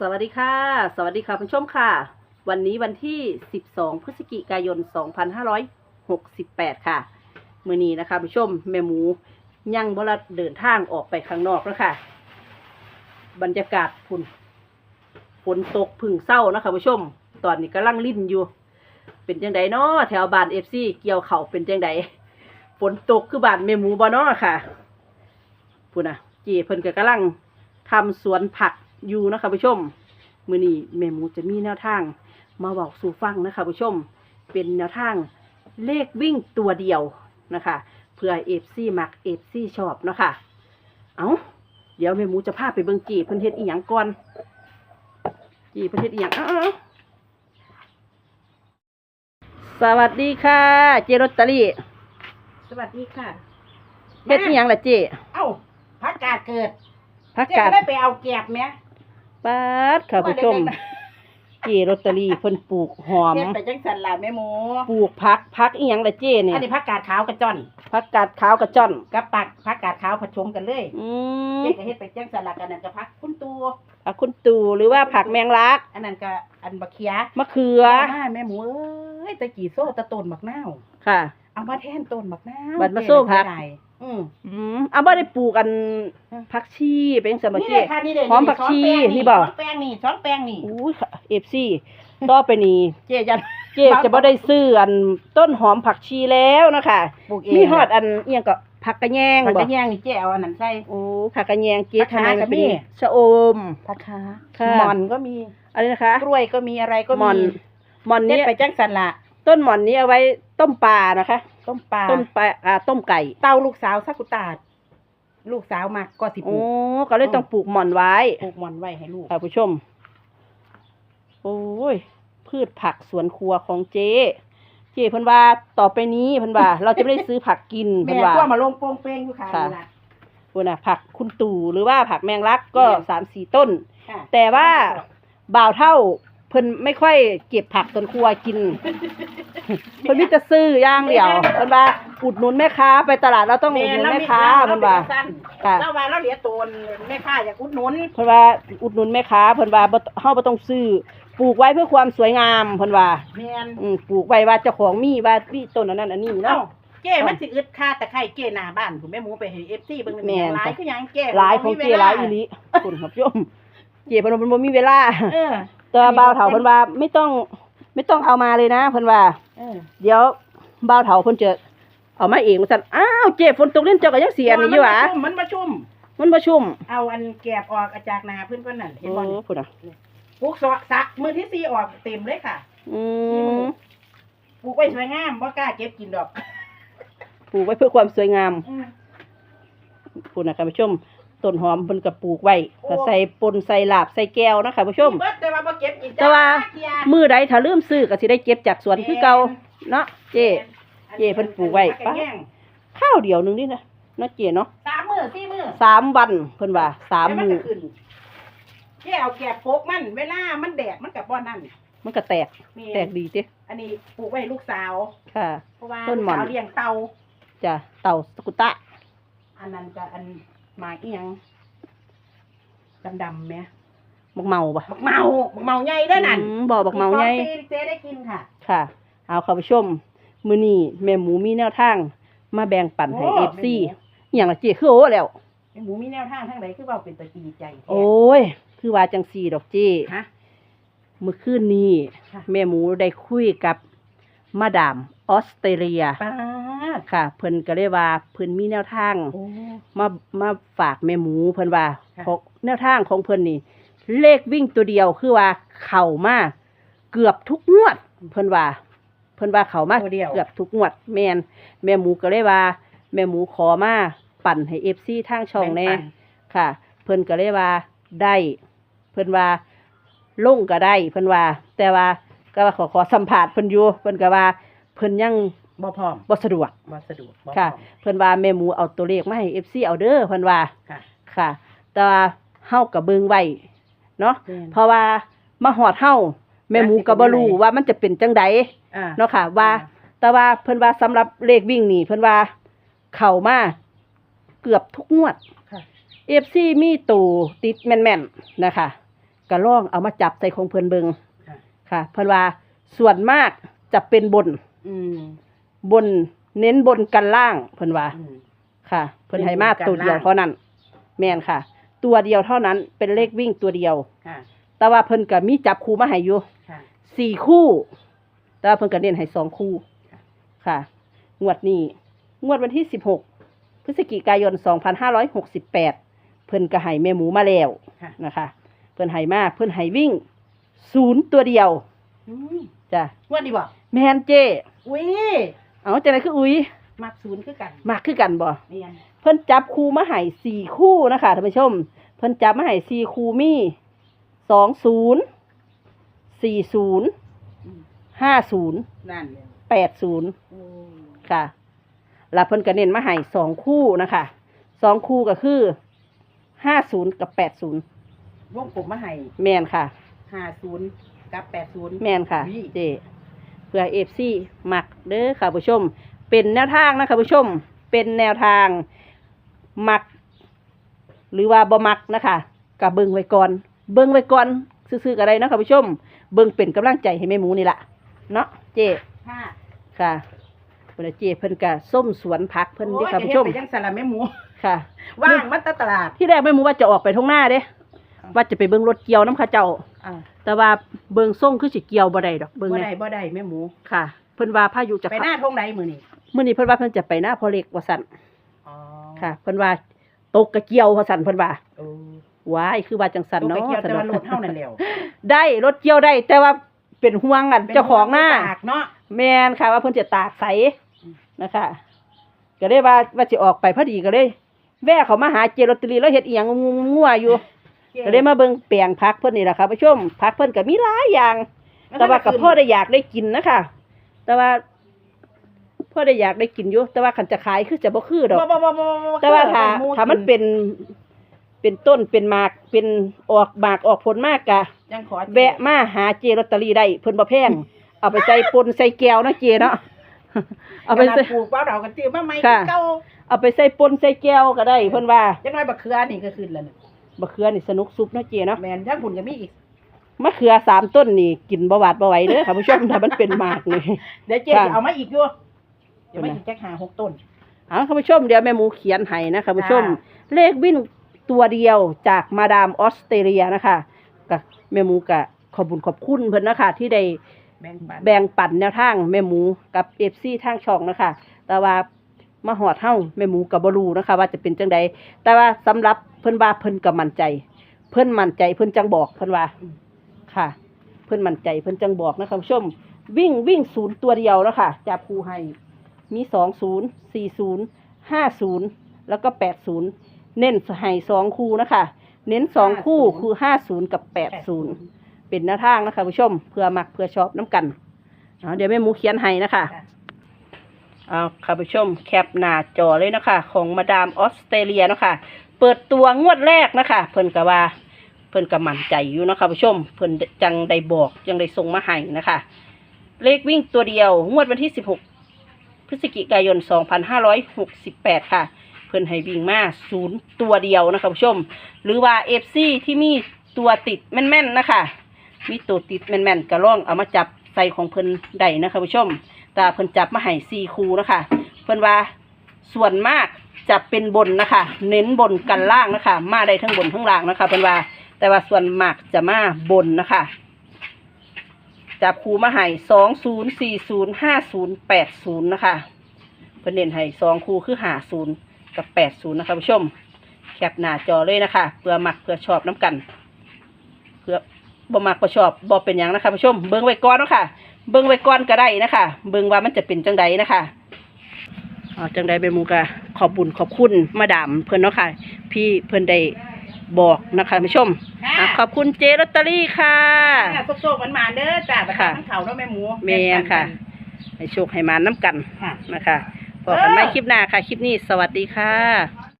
สวัสดีค่ะ สวัสดีค่ะผู้ชมค่ะ วันนี้วันที่ 12 พฤศจิกายน 2568 ค่ะ มือนี้นะคะผู้ชมแม่หมูยังบรัดเดินทางออกไปข้างนอกแล้วค่ะ บรรยากาศฝุ่นฝนตกพึ่งเศร้านะคะผู้ชม ตอนนี้กำลังลิ่นอยู่ เป็นจังไดเนาะแถวบ้านเอฟซีเกี่ยวเข่าเป็นจังไดฝนตกคือบ้านแม่หมูบ่เนาะค่ะพุ่นะเจเพิ่นก็กำลังทำสวนผัก อยู่นะคะผู้ชมมื้อนี้แม่หมูจะมีแนวทาง มาบอกสู่ฟังนะคะผู้ชม เป็นแนวทางเลขวิ่งตัวเดียวนะคะเพื่อเอฟซีมักเอฟซีชอบเนาะค่ะเอาเดี๋ยวแม่หมูจะพาไปเบิ่งจีเพิ่นเฮ็ดอีหยังก่อนจีเพิ่นเฮ็ดอีหยังเอ้าๆสวัสดีค่ะ เจรตเตอรี่สวัสดีค่ะเฮ็ดอีหยังล่ะเจเอ้าพักกาดเกิดพักเจ๊กาดได้ไปเอาแกบไหม ปาดค่ะผู้ชมว่าเด็กเจรตเตอรี่เพิ่นปลูกหอมเฮ็ดไปจังสันล่ะแม่หมูปลูกพักพักอีหยังล่ะเจเนี่อัยนนี้พักกาดขาวกระจ่อนพักกาดขาวกระจ้อนกับปักพักกาดขาวผสมกันเลยอืมเจ๊ก็เฮ็ดไปจังสันล่ะกันนั่นก็พักคุณตูผักคุณตู่หรือว่าผักแมงลัก อันนั้นก็อันบักเขียมะเขือมาแม่หมูเอ้ยตะกี้โซ่ตะต้นบักนาวค่ะ เอามาแทนต้นบักนาวบัดมาโซ่พัก เจ๊น่ะเสียดายอืม อืมเอาบ่ได้ปลูกกันอืมผักชีเป็นจังซั่นบ่นี่เจเลยค่ะนี่เลยหอมผักชีช้อแป้งนี่บ่ช้อนแป้งนี่ช้อนแป้งนี่อู้ค่ะ FC ต่อไปนี้เจ๊ยันเจจะบ่ได้ซื้ออันต้นหอมผักชีแล้วเนาะคะปลูกเองมีฮอดอันเอียงก็ผักกระแยงมันบ่จะแย่งนี่เจ๊เอาอันนั้นใส่ โอ้ผักกระแยงเจผักทำไมขามันก็เป็นมีชะอม ผักขาค่ะ หม่อนก็มีอะไรนะคะกล้วยก็มีอะไรก็หม่อนมีหม่อนเน็นี้ดไปจังสันละต้นหม่อนนี้เอาไว้ต้มปลานะคะ ต้มปลาต้มปลาอ่าต้มไก่เต้าลูกสาวสักกุตาดลูกสาวมากก็สิปโอ้ลูกก็เลยต้องปลูกหม่อนไว้ปลูกหม่อนไว้ให้ลูกค่ะผู้ชม โอ้ย พืชผักสวนครัวของเจ๊เจ๊เพิ่นว่าต่อไปนี้เพิ่นว่า เราจะไม่ได้ซื้อผักกินแม่เพิ่นว่าก็มาลงโป้งเป้งอยู่ค่ะค่ะ นี่ล่ะ พุ่นน่ะผักคุณตู่หรือว่าผักแมงลักก็แม่นสามสี่ต้น ค่ะแต่ว่าบ่าวเท่าเพิ่นไม่ค่อยเก็บผักสวนครัวกิน เพิ่นมีแต่ซื้ออย่างเดียวเพิ่นว่าอุดหนุนแม่ค้าไปตลาดเราต้องอุดหนุนแม่ค้าแล้เพิ่นว่าสั้นค่ะแล้วว่าเราเหลียตัวแม่ค้าอยากอุดหนุนเพิ่นว่าอุดหนุนแม่ค้าเพิ่นว่าบ่เฮาบ่ต้องซื้อปลูกไว้เพื่อความสวยงามเพิ่นว่าแม่นอืมปลูกไว้ว่าเจ้าของมีว่ามีต้นอันนั้นอันนี้เอ้าเนาะเจ้มันสิอึดค่าตะไคร้เจ้หน้าบ้านผมแม่หมูไปให้ FC เบิ่งแม่นหลายคือหยังเจ้หลายของเจหลายอีหลีคุณครับโยมเจเพิ่นว่าเพิ่นบ่มีเวลาเออ แต่ว่าบ่าวเฒ่าเพิ่นว่าไม่ต้องไม่ต้องเอามาเลยนะเพิ่นว่า เออเดี๋ยวบ่าวเฒ่าเพิ่นจะเอามาเองว่าซั่นอ้าวเจฝนตกเล่นเจ้าก็ยังเสียนี่อยู่หวะมันมาชุ่มมันบ่ชุ่มเอาอันแกบออกอาจากนาเพื่อนก็นั่นเห็นโอ้บ่นี่พุ่นน่ะปลูกสะสะมือที่สี่ออกเต็มเลยค่ะอืมปลูกไว้สวยงามบ่กล้าเก็บกินดอกปลูกไว้เพื่อความสวยงามอืม พุ่นน่ะค่ะผู้ชม ต้นหอมเพิ่นก็ปลูกไว้โอ้ก็ใส่ปนใส่ลาบใส่แก้วนะคะผู้ชม เบิดแต่ว่าบ่เก็บกินแต่ว่าเที่ยมื้อใดถ้าลืมซื้อก็สิได้เก็บจากสวนคือเก่าเนาะเจเจ้เพิ่นปลูกไว้ปะปะ ข้าวเดียวหนึงนี่นะเนาะเจเนาะสามมื้อสี่มื้อสามวันเพิ่นว่าสามแล้วมื้อนก็ขึ้นแค่เอาแกบโปกมัน เวลามันแดดมันก็บ่นั่นมันก็แตกแม่แตกดีติอันนี้ปลูกไว้ให้ลูกสาว ค่ะ เพราะว่าต้นหม่อน ลูกสาวเลี้ยงเต่าจ้ะเต่าสกุตะอันนั้นก็อัน หมากอีหยังดำๆแหมบักเมาบ่บักเมาบักเมาใหญ่เด้อนั่นอืมบ่บักเมาไงอีสองปีเจ๊ได้กินค่ะ ค่ะ เอาค่ะผู้ชม มื้อนี้แม่หมูมีแนวทาง มาแบ่งปันให้โอ้ FC อหย่างละเจคือโอ้แล้วแม่หมูมีแนวทางทางใดคือเว่าเป็นตะกีใจแท้ โอ้ย คือว่าจังซี่ดอกเจฮะเมื่อคืนนี้ค่ะ แม่หมูได้คุยกับมาดามออสเตรเลีย ป้า ดค่ะ เพิ่นก็เลยว่าเพิ่นมีแนวทาง โอ้ มามาฝากแม่หมูเพิ่นว่าค่ะ ของแนวทางของเพิ่นนี่ เลขวิ่งตัวเดียวคือว่าเข้ามาเกือบทุกงวด เพิ่นว่า เพิ่นว่าเข้ามาตัวเดียว เกือบทุกงวด แม่นแม่หมูก็เลยว่า แม่หมูขอมาปั่นให้ FC ทางช่องแน่บ่ปัค่ะ เพิ่นก็เลยว่าได้ เพิ่นว่าลงก็ได้ เพิ่นว่า แต่ว่าก็ว่าขอขอสัมภาษณ์เพิ่นอยู่เพิ่นก็ว่า เพิ่นยัง บ่พร้อมบ่สะดวกบ่สะดวกบ่พร้ค่ะ อม เพิ่นว่าแม่หมูเอาตัวเลขมาให้ FC เอาเด้อเพิ่นว่าค่ะ ค่ะ แต่ว่าเฮาก็เบิ่งไว้เนาะแม่น เพราะว่ามาฮอดเฮาแม่หมูก็บ่รู้ว่ามันจะเป็นจังใด อ่าเนาะค่ะว่า แต่ว่าเพิ่นว่าสำหรับเลขวิ่งนี่เพิ่นว่า เข้ามาเกือบทุกงวด ค่ะ FC มีตู่ติดแม่นๆนะคะก็ลองเอามาจับใส่ของเพิ่นเบิงค่ะ ค่ะ เพิ่นว่าส่วนมากจะเป็นบน อืม บนเน้นบนกันล่างเพิ่นว่าอืมค่ะ เพิ่นเน้นให้มาบนกันตัวเดียวล่างเท่านั้น แม่นค่ะ ตัวเดียวเท่านั้นเป็นเลขวิ่งตัวเดียว ค่ะแต่ว่าเพิ่นก็มีจับคู่มาให้อยู่ค่ะ สี่คู่ แต่ว่าเพิ่นก็เน้นให้สองคู่ค่ะค่ะ งวดนี้ งวดวันที่สิบหกพฤศจิกายนสองพันห้าร้อยหกสิบแปดเพิ่นก็ให้แม่หมูมาแล้วค่ะ นะคะ เพิ่นให้มาเพิ่นให้วิ่งศูนย์ตัวเดียว อืมจ้ะ งวดนี้บ่แมนเจ อุ้ย เอาจังไดคืออุ้ยมักศูนย์คือกันมากคือกันบ่เมียนเพิ่นจับคู่มาให้สี่คู่นะคะท่านผู้ชม เพิ่นจับมาให้สี่คู่มีสองศูนย์สี่ศูนย์อืมห้าศูนย์นั่นเลยแปดศูนย์ โอ้ค่ะแล้วเพิ่นก็เน้นมาให้สองคู่นะคะสองคู่ก็คือห้าศูนย์กับแปดศูนย์วงกลมมาให้แมนค่ะ ห้าศูนย์กับแปดศูนย์ แมนค่ะ อุ้ย เจเพื่อเอฟซีมักเด้อค่ะผู้ชม เป็นแนวทางนะคะผู้ชม เป็นแนวทางมัก หรือว่าบ่มักนะคะกับเบิ่งไว้ก่อน เบิ่งไว้ก่อนซื่อๆก็ได้เนาะค่ะผู้ชม เบิ่งเป็นกำลังใจให้แม่หมูนี่ล่ะเนาะเจค่ะค่ะเพิ่นนะเจเพิ่นก็ส้มสวนผักเพิ่นเด้อค่ะผู้ชมโอ้ยจะเฮ็ดไปยังสลับแม่หมู ค่ะ ว่างมันตะตลาด ที่แรกแม่หมูว่าจะออกไปท้องหน้าเด้ว่าจะไปเบิ่งรถเกี่ยวน้ำเข้าเจ้า อ่า แต่ว่า เบิ่งส่งคือสิเกี่ยวบ่ได้ดอกเบิ่งบ่เนี่ได้ยบ่ได้แม่หมู ค่ะ เพิ่นว่าพายุจะไปเข้าหน้าทงใดมื้อนี่มื่อนี้เพิ่นว่าเพิ่นจะไปหน้าพอเล็กว่าสั่นอ๋อค่ะ เพิ่นว่าตกกระเจียวว่าสั่นเพิ่นว่าโอ้ว้ายคือว่าจังสั่นตกเนาะไปเกี่ยวสั่แต่นว่าเนาะรถเฮานั่นแหล้วได้รถเกี่ยวได้ แต่ว่าเป็นห่วงกันเจ้าของหน้าตากเนาะ แม่นค่ะว่าเพิ่นจะตากใสอืมนะคะ ก็เลยว่าว่าสิออกไปพอดีก็เลย แวะเขามาหาเจลอตเตอรี่แล้วเฮ็ดอีหยังงัวๆอยู่ ก็เลยมาเบิ่งแปลงพักเพิ่นนี่แหละค่ะผู้ชมพักเพิ่นก็มีหลายอย่าง แต่ว่ากับพ่อได้อยากได้กินนะคะแต่ว่าพ่อได้อยากได้กินอยู่แต่ว่าคันจะขายคือจะบ่คือดอกบ่บ่บ่บ่บ่แต่ว่าถ้าหถ้ามันเป็น เป็นต้นเป็นหมากเป็นออกหมากออกผลมากกะยังขอแวะมาหาเจลอตเตอรี่ได้เพิ่นบ่แพงเอาไปใส่ปนใส่แก้วเนาะเจเนาะเอาไปขนาดใส่ปลูกเป้าดอกกันตื้อมาใหม่ค่ะเก่าเอาไปใส่ปนใส่แก้วก็ได้ เพิ่นว่าจังน้อยบักเขือนี่ก็ขึ้นแล้วนี่ มะเขือนี่สนุกซุปเนาะเจเนาะแม่นทั้งพุ่นก็มีอีกมะเขือสามต้นนี่กินบ่หวาดบ่ไหวเด้อค่ะผู้ชมถ้ามันเป็นหมากนี่ เดี๋ยวเจ๊ค่ะสิเอามาอีกอยู่เดี๋ยวมาอีกแจ็คหาหกต้น เอาค่ะผู้ชมเดี๋ยวแม่หมูเขียนให้นะคะผู้ชมค่ะเลขวิ่งตัวเดียวจากมาดามออสเตรเลียนะคะกับแม่หมูกะขอบคุญขอบคุณเพิ่นนะคะ ที่ได้ แบ่งปันแบ่งปันแนวทางแม่หมูกับเอฟซีทางช่องนะคะ แต่ว่ามาหอดเฮาแม่หมูกับบรูนะคะ ว่าจะเป็นจังใดแต่ว่าสำหรับเพิ่นว่าเพิ่นก็มั่นใจ เพิ่นมั่นใจเพิ่นจังบอกเพิ่นว่าค่ะ เพิ่นมั่นใจเพิ่นจังบอกนะคะผู้ชม วิ่งวิ่งศูนย์ตัวเดียวแล้วค่ะจับคู่ให้ มีสองศูนย์สี่ศูนย์ห้าศูนย์แล้วก็แปดศูนย์เน้นให้สองคู่นะคะ เน้นสองคู่คือห้าศูนย์กับแปดศูนย์เป็นหน้าทางนะคะผู้ชมเพื่อมักเพื่อชอบน้ำกันเอาเดี๋ยวแม่หมูเขียนให้นะคะค่ะเอาค่ะผู้ชมแคปหน้าจอเลยนะคะ ของมาดามออสเตรเลียเนาะคะ เปิดตัวงวดแรกนะคะ เพิ่นก็ว่า เพิ่นก็มั่นใจอยู่นะคะผู้ชม เพิ่นจังได้บอกจังได้ส่งมาให้นะคะ เลขวิ่งตัวเดียว งวดวันที่ 16 พฤศจิกายน 2568 ค่ะ เพิ่นให้วิ่งมาศูนย์ตัวเดียวนะคะผู้ชม หรือว่า FC ที่มีตัวติดแม่นๆนะคะ มีตัวติดแม่นๆก็ล่องเอามาจับใส่ของเพิ่นได้นะคะผู้ชม แต่เพิ่นจับมาให้สี่คูนะคะ เพิ่นว่าส่วนมาก จะเป็นบนนะคะ เน้นบนกันล่างนะคะ มาได้ทั้งบนทั้งล่างนะคะเพิ่นว่า แต่ว่าส่วนมากจะมาบนนะคะจับคูมาให้สองศูนย์สี่ศูนย์ห้าศูนย์แปดศูนย์นะคะเพิ่นเน้นให้สองคูคือหาศูนย์กับแปดศูนย์นะคะผู้ชม แคปหน้าจอเลยนะคะเพื่อมักเพื่อชอบน้ำกันเพื่อบ่มักบ่ชอบบ่เป็นหยังนะคะผู้ชม เบิ่งไว้ก่อนเนาะค่ะ เบิ่งไว้ก่อนก็ได้นะคะ เบิ่งว่ามันจะเป็นจังใดนะคะอ๋อจังใดเบมูกะ ขอบบุญขอบคุณมาดามเพิ่นเนาะค่ะ พี่เพิ่นได้บอกนะคะผู้ชมค่ะอะขอบคุณเจลอตเตอรี่ค่ะ ค่ะโชคๆมันมาเด้อจ้าประค่ะทานเขาเนาะแม่หมูแม่นค่ะ ให้โชคให้มาน้ำกันค่ะ นะคะพบกันใหม่คลิปหน้าค่ะ คลิปนี้สวัสดีค่ะ